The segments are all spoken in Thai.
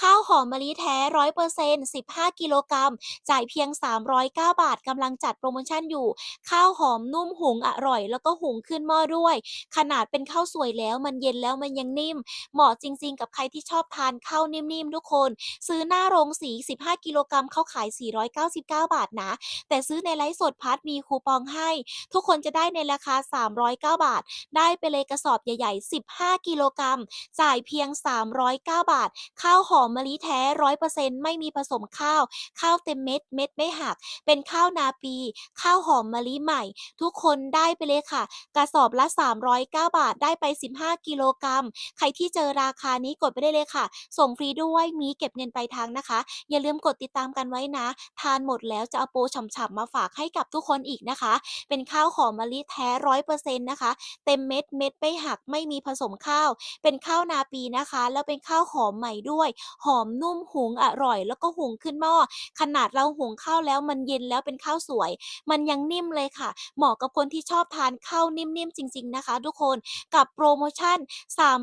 ข้าวหอมมะลิแท้100% 15กิโลกรัม จ่ายเพียง 309 บาทกำลังจัดโพรโมชั่นอยู่ ข้าวหอมนุ่มหุงอร่อย แล้วก็หุงขึ้นหม้อด้วย ขนาดเป็นข้าวสวยแล้วมันเย็นแล้วมันยังนิ่ม เหมาะจริง ๆ กับใครที่ชอบทานข้าวนิ่มๆทุกคน ซื้อหน้าโรงสี 15 กิโลกรัมเขาขาย 499 บาทนะ แต่ซื้อในไลฟ์สดพัดมีคูปองให้ ทุกคนจะได้ในราคา 309 บาท ได้ไปเลยกระสอบใหญ่ ๆ 15 กิโลกรัม จ่ายเพียง 309 บาทข้าวหอมมะลิแท้100%ไม่มีผสมข้าว ข้าวเต็มเม็ดเม็ดไม่หัก เป็นข้าวนาปี ข้าวหอมมะลิใหม่ ทุกคนได้ไปเลยค่ะ กระสอบละ 309 บาทได้ไป 15 กิโลกรัม ใครที่เจอราคานี้กดไปได้เลยค่ะ ส่งฟรีด้วยมีเก็บเงินปลายทางนะคะ อย่าลืมกดติดตามกันไว้นะ ทานหมดแล้วจะเอาโปรฉ่ำๆมาฝากให้กับทุกคนอีกนะคะ เป็นข้าวหอมมะลิแท้100%นะคะ เต็มเม็ดเม็ดไม่หักไม่มีผสมข้าว เป็นข้าวนาปีนะคะ แล้วเป็นข้าวหอมใหม่ด้วย หอมนุ่มหุงอร่อย แล้วก็หุงขึ้นหม้อขนาดเราหุงข้าวแล้วมันเย็นแล้วเป็นข้าวสวย มันยังนิ่มเลยค่ะ เหมาะกับคนที่ชอบทานข้าวนิ่มๆจริง ๆนะคะ ทุกคนกับโพรโมชั่น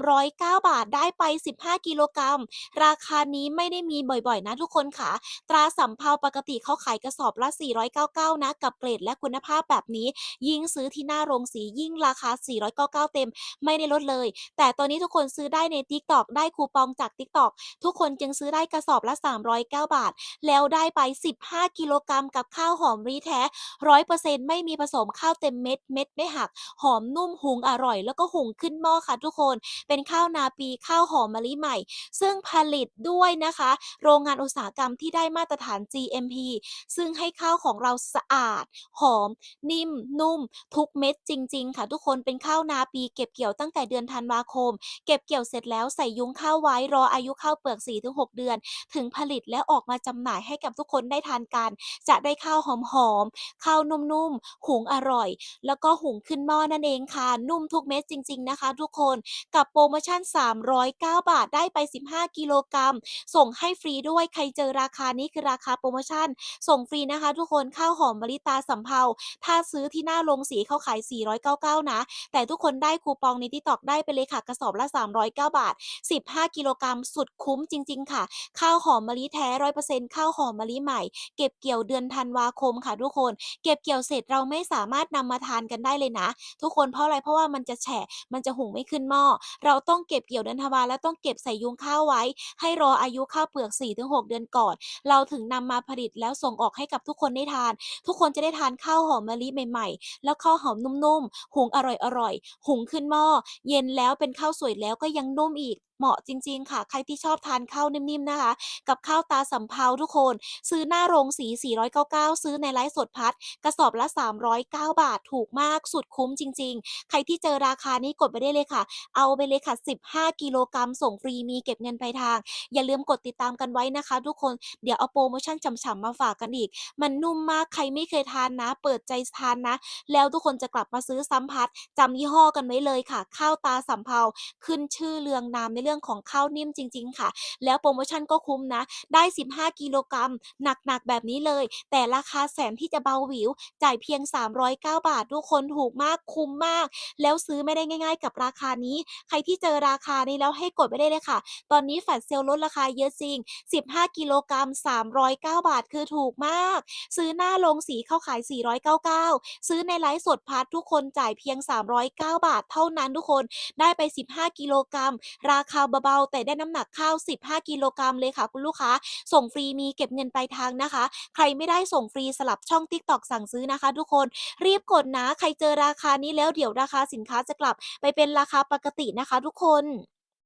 309 บาทได้ไป 15 กิโลกรัม ราคานี้ไม่ได้มีบ่อยๆ นะทุกคนค่ะ ตราสำเภาปกติเขาขายกระสอบละ 499 นะ กับเกรดและคุณภาพแบบนี้ ยิ่งซื้อที่หน้าโรงสียิ่งราคา 499 เต็ม ไม่ได้ลดเลย แต่ตอนนี้ทุกคนซื้อได้ใน TikTok ได้คูปองจากทุกคนจึงซื้อได้กระสอบละ 309 บาท แล้วได้ไป 15 กิโลกรัมกับข้าวหอมมะลิแท้100%ไม่มีผสมข้าวเต็มเม็ดเม็ดไม่หัก หอมนุ่มหุงอร่อย แล้วก็หุงขึ้นหม้อค่ะทุกคน เป็นข้าวนาปีข้าวหอมมะลิใหม่ ซึ่งผลิตด้วยนะคะ โรงงานอุตสาหกรรมที่ได้มาตรฐาน GMP ซึ่งให้ข้าวของเราสะอาด หอม นิ่ม นุ่ม ทุกเม็ดจริง ๆ ค่ะทุกคนเป็นข้าวนาปี เก็บเกี่ยวตั้งแต่เดือนธันวาคม เก็บเกี่ยวเสร็จแล้วใส่ยุ้งข้าวไว้รออายุยุข้าวเปลือก 4-6 เดือน ถึงผลิตและออกมาจำหน่ายให้กับทุกคนได้ทานกัน จะได้ข้าวหอมๆ ข้าวนุ่มๆ หุงอร่อย แล้วก็หุงขึ้นหม้อนั่นเองค่ะ นุ่มทุกเม็ดจริง ๆนะคะ ทุกคน กับโพรโมชั่น 309 บาทได้ไป 15 กิโลกรัม ส่งให้ฟรีด้วย ใครเจอราคานี้คือราคาโพรโมชั่น ส่งฟรีนะคะ ทุกคน ข้าวหอมมะลิตาสำเภา ถ้าซื้อที่หน้าโรงสีเขาขาย 499 นะ แต่ทุกคนได้คูปองใน TikTok ได้ไปเลยค่ะ กระสอบละ 309 บาท 15 กิโลกรัมสุดคุ้มจริง ๆ ค่ะ ข้าวหอมมะลิแท้100%ข้าวหอมมะลิใหม่ เก็บเกี่ยวเดือนธันวาคมค่ะทุกคน เก็บเกี่ยวเสร็จเราไม่สามารถนำมาทานกันได้เลยนะ ทุกคนเพราะอะไรเพราะว่ามันจะแฉะมันจะหุงไม่ขึ้นหม้อเราต้องเก็บเกี่ยวเดือนธันวาแล้วต้องเก็บใส่ยุงข้าวไว้ ให้รออายุข้าวเปลือก4-6 เดือนก่อน เราถึงนำมาผลิตแล้วส่งออกให้กับทุกคนได้ทาน ทุกคนจะได้ทานข้าวหอมมะลิใหม่ ๆ แล้วข้าวหอมนุ่มๆหุงอร่อยๆหุงขึ้นหม้อเย็นแล้วเป็นข้าวสวยแล้วก็ยังนุ่มอีก เหมาะจริง ๆ ค่ะ ใครที่ชอบทานข้าวนิ่มๆนะคะ กับข้าวตาสำเภาทุกคน ซื้อหน้าโรงสี 499 ซื้อในไลฟ์สดพัด กระสอบละ 309 บาทถูกมากสุดคุ้มจริง ๆ ใครที่เจอราคานี้กดไปได้เลยค่ะ เอาไปเลยค่ะ 15 กิโลกรัมส่งฟรีมีเก็บเงินปลายทาง อย่าลืมกดติดตามกันไว้นะคะ ทุกคนเดี๋ยวเอาโพรโมชั่นฉ่ำๆมาฝากกันอีก มันนุ่มมากใครไม่เคยทานนะ เปิดใจทานนะ แล้วทุกคนจะกลับมาซื้อซ้ำพัดจำยี่ห้อกันไว้เลยค่ะ ข้าวตาสำเภาขึ้นชื่อเรืองนามในเรื่องรื่องของข้าวนิ่มจริง ๆ ค่ะ แล้วโพรโมชั่นก็คุ้มนะ ได้ 15 กิโลกรัมหนักๆ แบบนี้เลย แต่ราคาแสนที่จะเบาหวิว จ่ายเพียง 309 บาท ทุกคนถูกมากคุ้มมาก แล้วซื้อไม่ได้ง่าย ๆ กับราคานี้ ใครที่เจอราคานี้แล้วให้กดไปได้เลยค่ะ ตอนนี้แฟลเซลลดราคาเยอะจริง 15 กิโลกรัม 309 บาทคือถูกมาก ซื้อหน้าโรงสีเขาขาย 499 ซื้อในไลฟ์สดพัดทุกคนจ่ายเพียง 309 บาทเท่านั้นทุกคน ได้ไป 15 กิโลกรัม ราคาเบาๆ แต่ได้น้ำหนักข้าว 15 กิโลกรัมเลยค่ะ คุณลูกค้า ส่งฟรีมีเก็บเงินปลายทางนะคะ ใครไม่ได้ส่งฟรีสลับช่อง t ิ k t o k สั่งซื้อนะคะ ทุกคนรีบกดนะ ใครเจอราคานี้แล้วเดี๋ยวราคาสินค้าจะกลับ ไปเป็นราคาปกตินะคะ ทุกคน